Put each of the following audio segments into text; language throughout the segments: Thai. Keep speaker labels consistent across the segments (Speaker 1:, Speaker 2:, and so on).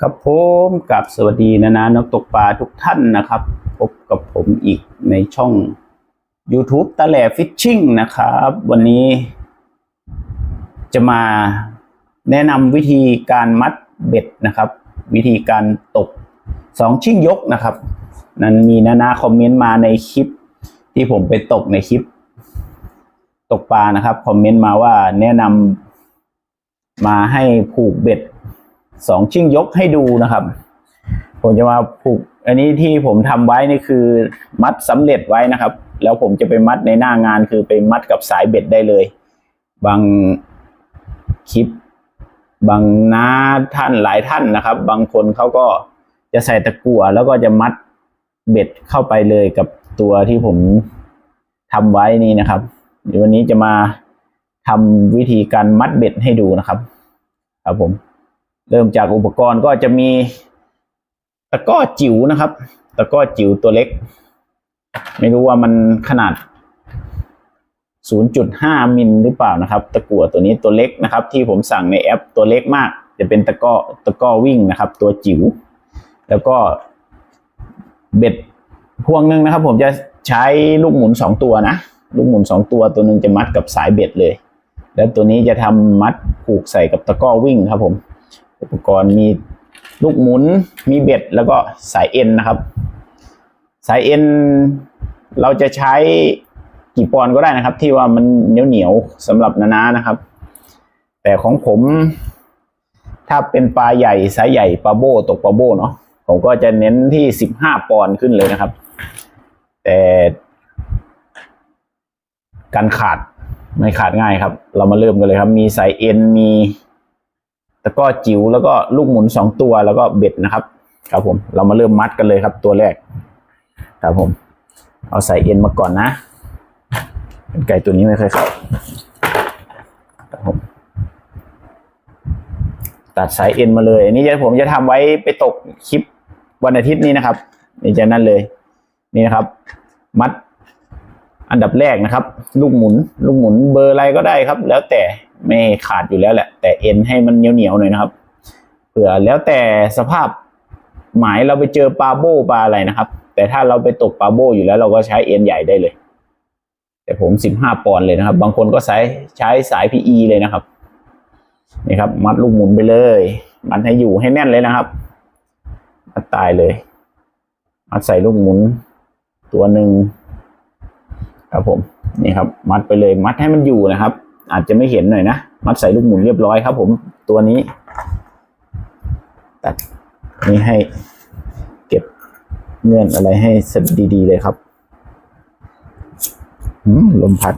Speaker 1: ครับผมกับสวัสดีนะนะนักตกปลาทุกท่านนะครับ พบกับผมอีกในช่อง YouTube ตะแหล่ฟิชชิ่งนะครับ วันนี้ จะมาแนะนำวิธีการมัดเบ็ดนะครับ วิธีการตกสองชิ่งยกนะครับ นั้นมีนานาคอมเมนต์มาในคลิป ที่ผมไปตกในคลิป ตกปลานะครับคอมเมนต์มาว่าแนะนำมาให้ผูกเบ็ด สองชิ่งยกให้ดูนะครับ ผมจะมาผูก อันนี้ที่ผมทำไว้นี่คือมัดสำเร็จไว้นะครับ แล้วผมจะไปมัดในหน้างานคือไปมัดกับสายเบ็ดได้เลย บางคลิป บางน้าท่านหลายท่านนะครับ บางคนเขาก็จะใส่ตะกั่วแล้วก็จะมัดเบ็ดเข้าไปเลยกับตัวที่ผมทำไว้นี่นะครับเดี๋ยววันนี้จะมาทำวิธีการมัดเบ็ดให้ดูนะครับ ครับผม เริ่มจากอุปกรณ์ก็จะมีตะก้อจิ๋วนะครับ ตะก้อจิ๋วตัวเล็ก ไม่รู้ว่ามันขนาด 0.5 มิลหรือเปล่านะครับ ตะกั่วตัวนี้ตัวเล็กนะครับ ที่ผมสั่งในแอปตัวเล็กมาก จะเป็นตะก้อตะก้อวิ่งนะครับ ตัวจิ๋วแล้วก็เบ็ดพวงหนึ่งนะครับ ผมจะใช้ลูกหมุนสองตัวนะ ลูกหมุนสองตัวตัวหนึ่งจะมัดกับสายเบ็ดเลย แล้วตัวนี้จะทำมัดผูกใส่กับตะก้อวิ่งครับผม อุปกรณ์มีลูกหมุนมีเบ็ดแล้วก็สายเอ็นนะครับ สายเอ็นเราจะใช้กี่ปอนก็ได้นะครับ ที่ว่ามันเหนียวเหนียวๆสำหรับนานานะครับ แต่ของผม ถ้าเป็นปลาใหญ่สายใหญ่ปลาโบตกปลาโบเนาะผมก็จะเน้นที่สิบห้าปอนขึ้นเลยนะครับ แต่การขาดไม่ขาดง่ายครับ เรามาเริ่มกันเลยครับ มีสายเอ็นมี ตะกร้อจิ๋วแล้วก็ลูกหมุนสองตัวแล้วก็เบ็ดนะครับ ครับผมเรามาเริ่มมัดกันเลยครับตัวแรก ครับผม เอาใส่เอ็นมาก่อนนะเป็นไก่ตัวนี้ไม่เคยเข้าครับผมตัดสายเอ็นมาเลยอันนี้จะผมจะทำไว้ไปตกคลิปวันอาทิตย์นี้นะครับนี่จะนั่นเลย นี่นะครับ มัดอันดับแรกนะครับ ลูกหมุน ลูกหมุนเบอร์อะไรก็ได้ครับ แล้วแต่ ไม่ขาดอยู่แล้วแหละ แต่เอ็นให้มันเหนียวเหนียวๆหน่อยนะครับเผื่อแล้วแต่สภาพหมายเราไปเจอปลาโบปลาอะไรนะครับ แต่ถ้าเราไปตกปลาโบอยู่แล้วเราก็ใช้เอ็นใหญ่ได้เลย แต่ผมสิบห้าปอนด์เลยนะครับ บางคนก็ใช้ใช้สาย PE เลยนะครับนี่ครับ มัดลูกหมุนไปเลย มัดให้อยู่ให้แน่นเลยนะครับมัดตายเลยมัดใส่ลูกหมุน ตัวหนึ่งครับผมนี่ครับ มัดไปเลย มัดให้มันอยู่นะครับ อาจจะไม่เห็นหน่อยนะ มัดใส่ลูกหมุนเรียบร้อยครับ ผมตัวนี้ ตัดนี่ให้เก็บเงื่อนอะไรให้สร็จดีๆเลยครับอืมลมพัด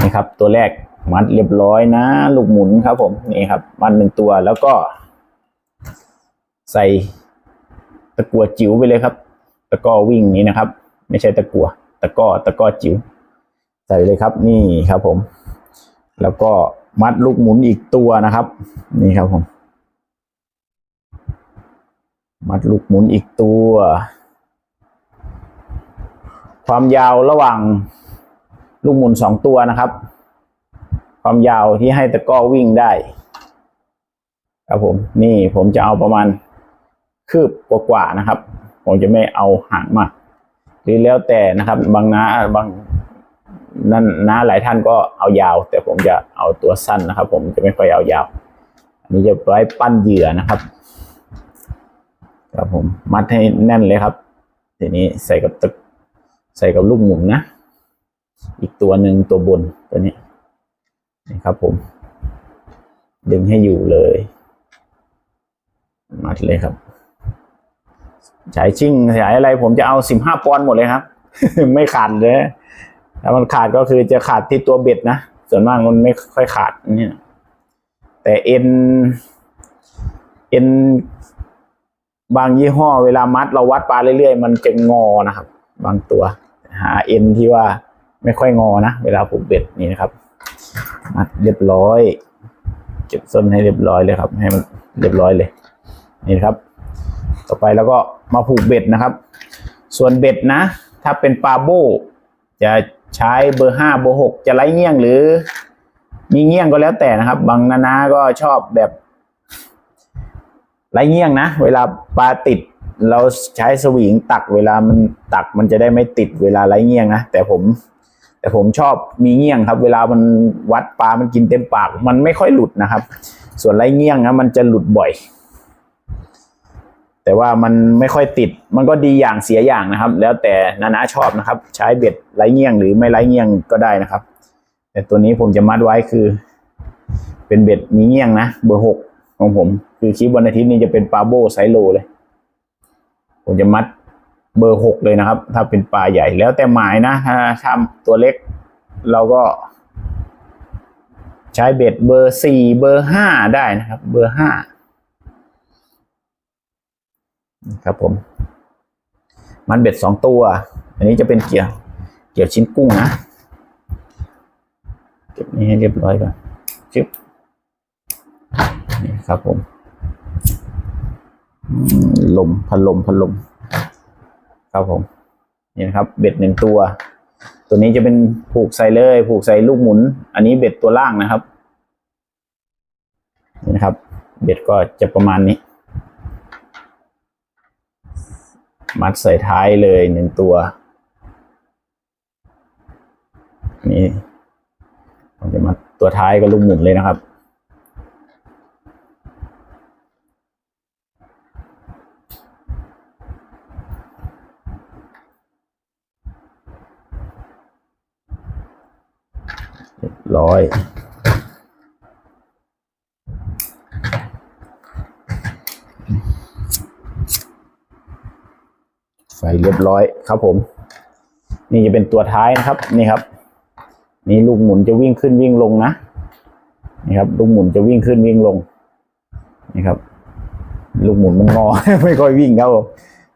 Speaker 1: นี่ครับ ตัวแรกมัดเรียบร้อยนะ ลูกหมุนครับ ผมนี่ครับ มัดหนึ่งตัวแล้วก็ ใส่ตะกั่วจิ๋วไปเลยครับ ตะก้อวิ่งนี้นะครับ ไม่ใช่ตะกั่วตะก้อตะก้อจิ๋ว ใส่เลยครับ นี่ครับผม แล้วก็มัดลูกหมุนอีกตัวนะครับ นี่ครับผม มัดลูกหมุนอีกตัว ความยาวระหว่างลูกหมุนสองตัวนะครับ ความยาวที่ให้ตะก้อวิ่งได้ครับผมนี่ผมจะเอาประมาณคืบกว่าๆนะครับ ผมจะไม่เอาห่างมากหรือแล้วแต่นะครับ บางนาบาง นั่นน้าหลายท่านก็เอายาว แต่ผมจะเอาตัวสั้นนะครับ ผมจะไม่ค่อยเอายาว อันนี้จะไว้ปั้นเหยื่อนะครับครับผมมัดให้แน่นเลยครับ ทีนี้ใส่กับตะใส่กับลูกหมุนนะ อีกตัวหนึ่งตัวบนตัวนี้นี่ครับผม ดึงให้อยู่เลย มัดเลยครับฉายชิ่งฉายอะไรผมจะเอาสิบห้าปอนด์หมดเลยครับ ไม่ขาดเลย ถ้ามันขาดก็คือจะขาดที่ตัวเบ็ดนะ ส่วนมากมันไม่ค่อยขาดเนี่ยแต่เอ็นเอ็นบางยี่ห้อเวลามัดเราวัดปลาเรื่อยๆ มันจะงอนะครับ บางตัว หาเอ็นที่ว่าไม่ค่อยงอนะ เวลาผูกเบ็ดนี่นะครับ มัดเรียบร้อย เก็บส้นให้เรียบร้อยเลยครับ ให้มันเรียบร้อยเลย นี่นครับ ต่อไปแล้วก็มาผูกเบ็ดนะครับ ส่วนเบ็ดนะ ถ้าเป็นปลาโบจะ ใช้เบอร์ห้าเบอร์หกจะไล่เงี้ยงหรือมีเงี้ยงก็แล้วแต่นะครับ บางนานาก็ชอบแบบไรเงี้ยงนะ เวลาปลาติดเราใช้สวิงตักเวลามันตักมันจะได้ไม่ติดเวลาไรเงี้ยงนะแต่ผม แต่ผมชอบมีเงี้ยงครับ เวลามันวัดปลามันกินเต็มปาก มันไม่ค่อยหลุดนะครับ ส่วนไรเงี้ยงนะมันจะหลุดบ่อย แต่ว่ามันไม่ค่อยติด มันก็ดีอย่างเสียอย่างนะครับ แล้วแต่นานาชอบนะครับ ใช้เบ็ดไรเงี้ยงหรือไม่ไรเงี้ยงก็ได้นะครับ แต่ตัวนี้ผมจะมัดไว้คือ เป็นเบ็ดมีเงี้ยงนะเบอร์หกของผม คือคลิปวันอาทิตย์นี้จะเป็นปลาโบไซโลเลย ผมจะมัดเบอร์หกเลยนะครับ ถ้าเป็นปลาใหญ่แล้วแต่หมายนะถ้าทำตัวเล็ก เราก็ ใช้เบ็ดเบอร์สี่เบอร์ห้าได้นะครับ เบอร์ห้า ครับผม มันเบ็ดสองตัว อันนี้จะเป็นเกี่ยว เกี่ยวชิ้นกุ้งนะ เก็บนี้ให้เรียบร้อยก่อนชึบนี่ครับผมลมพัดลมพัดลม ครับผม นี่นะครับ เบ็ดหนึ่งตัว ตัวนี้จะเป็นผูกใส่เลย ผูกใส่ลูกหมุน อันนี้เบ็ดตัวล่างนะครับ นี่นะครับ เบ็ดก็จะประมาณนี้ มัดใส่ท้ายเลยหนึ่งตัวนี่ผมจะมัดตัวท้ายกับลูกหมุนเลยนะครับเรียบร้อย เรียบร้อยครับผม นี่จะเป็นตัวท้ายนะครับ นี่ครับ นี่ลูกหมุนจะวิ่งขึ้นวิ่งลงนะนี่ครับ ลูกหมุนจะวิ่งขึ้นวิ่งลง นี่ครับ ลูกหมุนมันงอ ไม่ค่อยวิ่งครับผม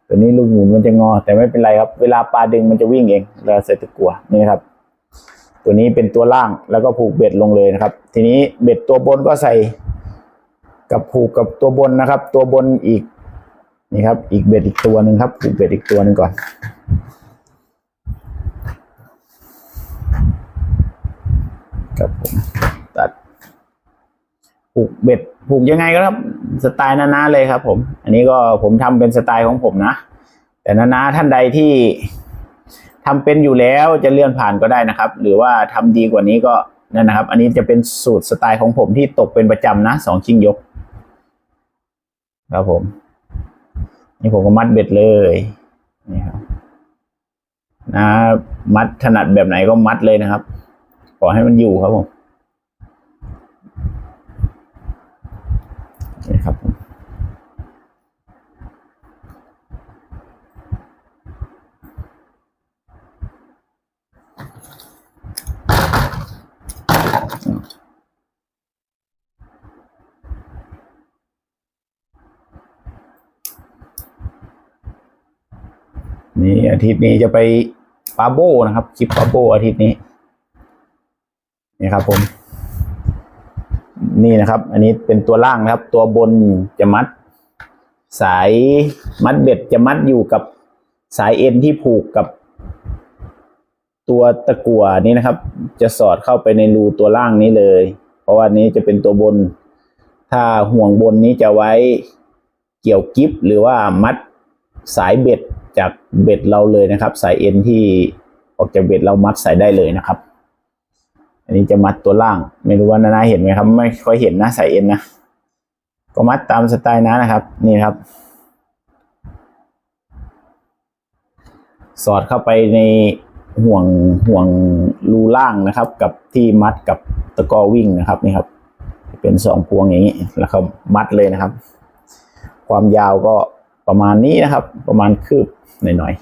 Speaker 1: ตัวนี้ลูกหมุนมันจะงอ แต่ไม่เป็นไรครับ เวลาปลาดึงมันจะวิ่งเองเราใส่ตะกัวนี่ครับ ตัวนี้เป็นตัวล่างแล้วก็ผูกเบ็ดลงเลยนะครับ ทีนี้เบ็ดตัวบนก็ใส่กับผูกกับตัวบนนะครับ ตัวบนอีก นี่ครับ อีกเบ็ดอีกตัวหนึ่งครับผูกเบ็ดอีกตัวหนึ่งก่อน ครับผมตัดผูกเบ็ดผูกยังไงก็ครับ สไตล์นานาเลยครับ ผม อันนี้ก็ผมทำเป็นสไตล์ของผมนะ แต่นานาท่านใดที่ทำเป็นอยู่แล้วจะเลื่อนผ่านก็ได้นะครับ หรือว่าทำดีกว่านี้ก็นั่นนะครับ อันนี้จะเป็นสูตรสไตล์ของผมที่ตกเป็นประจำนะสองชิงยก ครับผม นี่ผมก็มัดเบ็ดเลยนี่ครับนะมัดถนัดแบบไหนก็มัดเลยนะครับ ขอให้มันอยู่ครับผมนี่ครับผม นี่อาทิตย์นี้จะไปปาโบนะครับคลิปปาโบอาทิตย์นี้นี่ครับ ผม นี่นะครับ อันนี้เป็นตัวล่างนะครับ ตัวบนจะมัด สายมัดเบ็ดจะมัดอยู่กับสายเอ็นที่ผูกกับตัวตะกั่วนี้นะครับ จะสอดเข้าไปในรูตัวล่างนี้เลย เพราะว่านี้จะเป็นตัวบน ถ้าห่วงบนนี้จะไว้เกี่ยวกิฟหรือว่ามัด สายเบ็ดจากเบ็ดเราเลยนะครับ สายเอ็นที่ออกจากเบ็ดเรามัดใส่ได้เลยนะครับ อันนี้จะมัดตัวล่าง ไม่รู้ว่านานาเห็นไหมครับ ไม่ค่อยเห็นนะสายเอ็นนะ ก็มัดตามสไตล์นะนะครับ นี่ครับ สอดเข้าไปในห่วงห่วงรูล่างนะครับ กับที่มัดกับตะกอวิ่งนะครับนี่ครับ เป็นสองพวงอย่างนี้แล้วก็มัดเลยนะครับ ความยาวก็ ประมาณนี้นะครับ ประมาณคืบหน่อย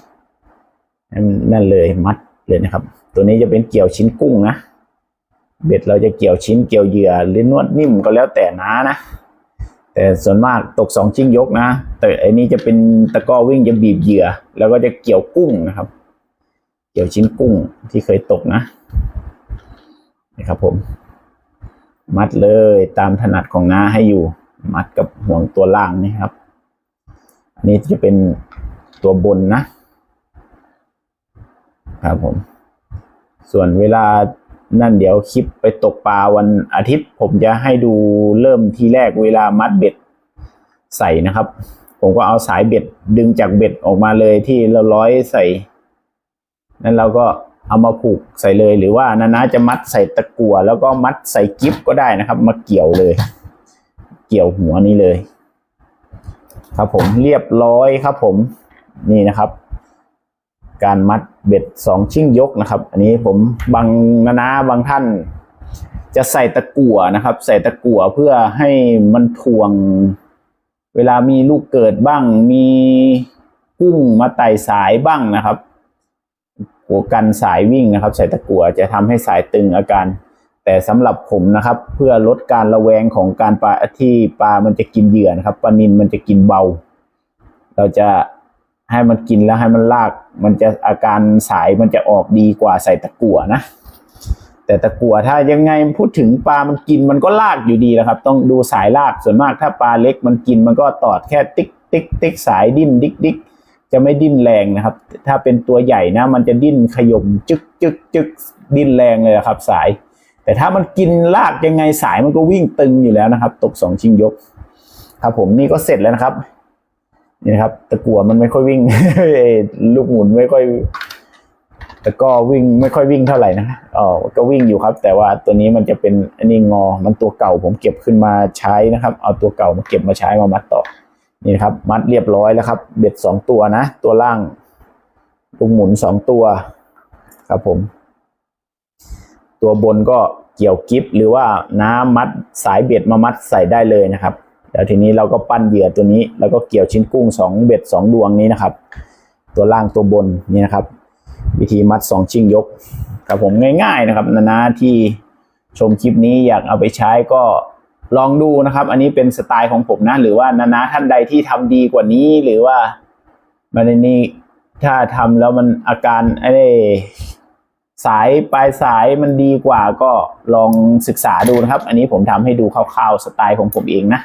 Speaker 1: ๆนั่นเลยมัดเลยนะครับ ตัวนี้จะเป็นเกี่ยวชิ้นกุ้งนะเบ็ดเราจะเกี่ยวชิ้นเกี่ยวเหยื่อหรือนวดนิ่มก็แล้วแต่น้านะ แต่ส่วนมากตกสองชิ้งยกนะ แต่อันนี้จะเป็นตะก้อวิ่งจะบีบเหยื่อ แล้วก็จะเกี่ยวกุ้งนะครับ เกี่ยวชิ้นกุ้งที่เคยตกนะนี่ครับผม มัดเลยตามถนัดของน้าให้อยู่ มัดกับห่วงตัวล่างนี่ครับ นนี้จะเป็นตัวบนนะครับผม ส่วนเวลานั่นเดี๋ยวคลิปไปตกปลาวันอาทิตย์ ผมจะให้ดูเริ่มทีแรกเวลามัดเบ็ดใส่นะครับ ผมก็เอาสายเบ็ดดึงจากเบ็ดออกมาเลยที่เราร้อยใส่ นั้นเราก็เอามาผูกใส่เลยหรือว่านานาจะมัดใส่ตะกั่วแล้วก็มัดใส่กิฟก็ได้นะครับ มาเกี่ยวเลย เกี่ยวหัวนี้เลย ครับผมเรียบร้อยครับผมนี่นะครับ การมัดเบ็ดสองชิ่งยกนะครับ อันนี้ผมบางนานาบางท่าน จะใส่ตะกั่วนะครับ ใส่ตะกั่วเพื่อให้มันถ่วง เวลามีลูกเกิดบ้าง มีกุ้งมาไต่สายบ้างนะครับหัวกันสายวิ่งนะครับ ใส่ตะกั่วจะทำให้สายตึงอาการ แต่สำหรับผมนะครับ เพื่อลดการระแวงของการปลาที่ปลามันจะกินเหยื่อนะครับปลานินมันจะกินเบา เราจะให้มันกินแล้วให้มันลาก มันจะอาการสายมันจะออกดีกว่าใส่ตะกั่วนะ แต่ตะกั่วถ้ายังไงพูดถึงปลามันกินมันก็ลากอยู่ดีนะครับ ต้องดูสายลากส่วนมากถ้าปลาเล็กมันกินมันก็ตอดแค่ติ๊กติ๊กติ๊กสายดิ้นดิกดิกจะไม่ดิ้นแรงนะครับ ถ้าเป็นตัวใหญ่นะ มันจะดิ้นขยมจึกจึกจึกดิ้นแรงเลยครับ สาย แต่ถ้ามันกินลากยังไงสายมันก็วิ่งตึงอยู่แล้วนะครับ ตกสองชิงยก ครับผมนี่ก็เสร็จแล้วนะครับนี่นะครับ ตะกัวมันไม่ค่อยวิ่งลูกหมุนไม่ค่อยแต่ก็วิ่งไม่ค่อยวิ่งเท่าไหร่นะอ๋อก็วิ่งอยู่ครับ แต่ว่าตัวนี้มันจะเป็นอันนี้งอ มันตัวเก่าผมเก็บขึ้นมาใช้นะครับ เอาตัวเก่ามาเก็บมาใช้มามัดต่อ นี่ครับ มัดเรียบร้อยแล้วครับ เบ็ดสองตัวนะ ตัวล่างลูกหมุนสองตัว ครับผม ตัวบนก็เกี่ยวกิฟหรือว่าน้ำมัดสายเบ็ดมามัดใส่ได้เลยนะครับแล้วทีนี้เราก็ปั้นเหยื่อตัวนี้ แล้วก็เกี่ยวชิ้นกุ้งสองเบ็ดสองดวงนี้นะครับ ตัวล่างตัวบนนี่นะครับ วิธีมัดสองชิงยกครับผมง่าย ๆนะครับนานาที่ชมคลิปนี้อยากเอาไปใช้ก็ลองดูนะครับ อันนี้เป็นสไตล์ของผมนะ หรือว่านานาท่านใดที่ทำดีกว่านี้หรือว่ามันนี้ถ้าทำแล้วมันอาการไอ้ สายปลายสายมันดีกว่าก็ลองศึกษาดูนะครับ อันนี้ผมทำให้ดูคร่าวๆสไตล์ของผมเองนะ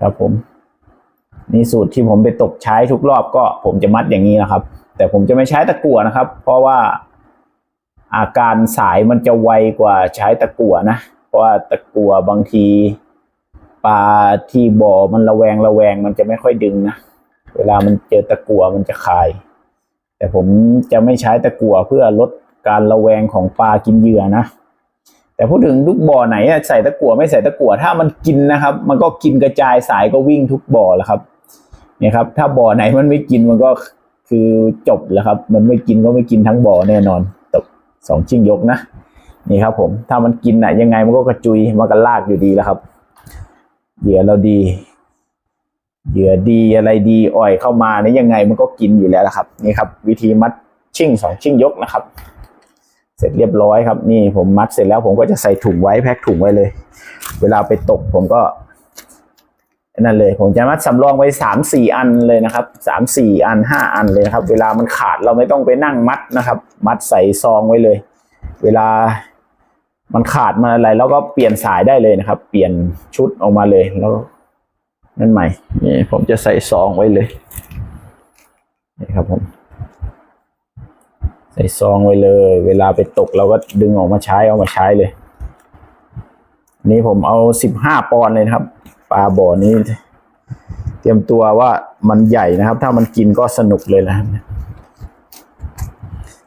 Speaker 1: ครับผมนี่สูตรที่ผมไปตกใช้ทุกรอบก็ผมจะมัดอย่างนี้นะครับ แต่ผมจะไม่ใช้ตะกั่วนะครับ เพราะว่าอาการสายมันจะไวกว่าใช้ตะกั่วนะ เพราะว่าตะกั่วบางทีปลาที่บ่อมันระแวงระแวงมันจะไม่ค่อยดึงนะเวลามันเจอตะกั่วมันจะคาย แต่ผมจะไม่ใช้ตะกั่วเพื่อลด การระแวงของปลากินเหยื่อนะ แต่พูดถึงลูกบ่อไหนอะใส่ตะกั่วไม่ใส่ตะกั่วถ้ามันกินนะครับ มันก็กินกระจายสายก็วิ่งทุกบ่อแล้วครับ เนี่ยครับ ถ้าบ่อไหนมันไม่กินมันก็คือจบแล้วครับ มันไม่กินก็ไม่กินทั้งบ่อแน่นอนตกสองชิงยกนะนี่ครับ ผมถ้ามันกินอะยังไงมันก็กระจุยมันก็ลากอยู่ดีแล้วครับเหยื่อเราดีเหยื่อดีอะไรดีอ่อยเข้ามาเนี่ยยังไงมันก็กินอยู่แล้วละครับ นี่ครับ วิธีมัดชิ่งสองชิ่งยกนะครับ ร็จเรียบร้อยครับ นี่ผมมัดเสร็จแล้วผมก็จะใส่ถุงไว้แพ็คถุงไว้เลย เวลาไปตกผมก็นั่นเลย ผมจะมัดสำรองไว้สามสี่อันเลยนะครับสามสี่อันห้าอันเลยครับ เวลามันขาดเราไม่ต้องไปนั่งมัดนะครับ มัดใส่ซองไว้เลย เวลามันขาดมาอะไรแล้วก็เปลี่ยนสายได้เลยนะครับ เปลี่ยนชุดออกมาเลยแล้วนั่นใหม่นี่ผมจะใส่ซองไว้เลยนี่ครับผม ใส่ซองไว้เลย เวลาไปตกเราก็ดึงออกมาใช้เอามาใช้เลย นี่ผมเอาสิบห้าปอนด์เลยนะครับ ปลาบ่อนี้ เตรียมตัวว่ามันใหญ่นะครับ ถ้ามันกินก็สนุกเลยนะ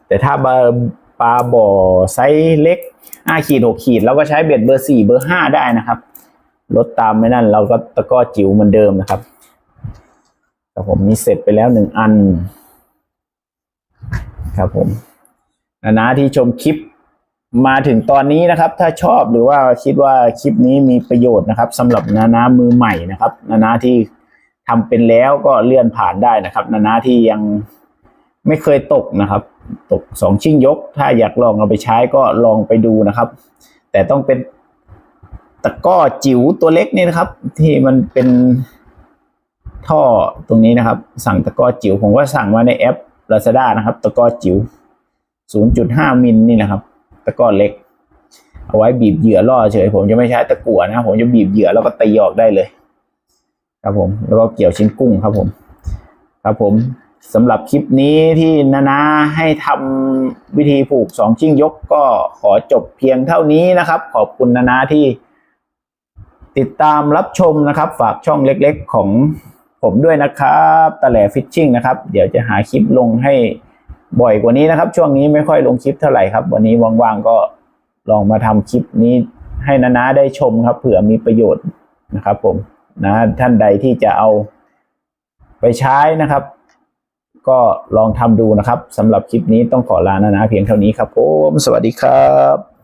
Speaker 1: แต่ถ้าปลาปลาบ่อไซส์เล็กห้าขีดหกขีดเราก็ใช้เบ็ดเบอร์สี่เบอร์ห้าได้นะครับลดตามไม่นั่น เราก็ตะก้อจิ๋วเหมือนเดิมนะครับครับผมนี่เสร็จไปแล้วหนึ่งอัน ครับผมนะนะที่ชมคลิปมาถึงตอนนี้นะครับ ถ้าชอบหรือว่าคิดว่าคลิปนี้มีประโยชน์นะครับสำหรับนานามือใหม่นะครับ นานาที่ทำเป็นแล้วก็เลื่อนผ่านได้นะครับ นานาที่ยังไม่เคยตกนะครับ ตกสองชิ่งยก ถ้าอยากลองเอาไปใช้ก็ลองไปดูนะครับ แต่ต้องเป็นตะก้อจิ๋วตัวเล็กนี่นะครับ ที่มันเป็นท่อตรงนี้นะครับ สั่งตะก้อจิ๋วผมก็สั่งมาในแอป Lazada นะครับ ตะกร้อจิ๋ว 0.5 มิลนี่นะครับ ตะกร้อเล็ก เอาไว้บีบเหยื่อล่อเฉย ผมจะไม่ใช้ตะกั่วนะ ผมจะบีบเหยื่อแล้วก็ตีออกได้เลย ครับผม แล้วก็เกี่ยวชิ้นกุ้งครับผม ครับผมสำหรับคลิปนี้ที่นานาให้ทำวิธีผูกสองชิ่งยกก็ขอจบเพียงเท่านี้นะครับ ขอบคุณนานาที่ติดตามรับชมนะครับ ฝากช่องเล็กๆของ ผมด้วยนะครับตะแหล่ฟิชชิ่งนะครับ เดี๋ยวจะหาคลิปลงให้บ่อยกว่านี้นะครับ ช่วงนี้ไม่ค่อยลงคลิปเท่าไหร่ครับ วันนี้ว่างๆก็ลองมาทำคลิปนี้ให้นาๆได้ชมครับ เผื่อมีประโยชน์นะครับ ผมนะท่านใดที่จะเอาไปใช้นะครับ ก็ลองทำดูนะครับสำหรับคลิปนี้ต้องขอลานานาเพียงเท่านี้ครับผมสวัสดีครับ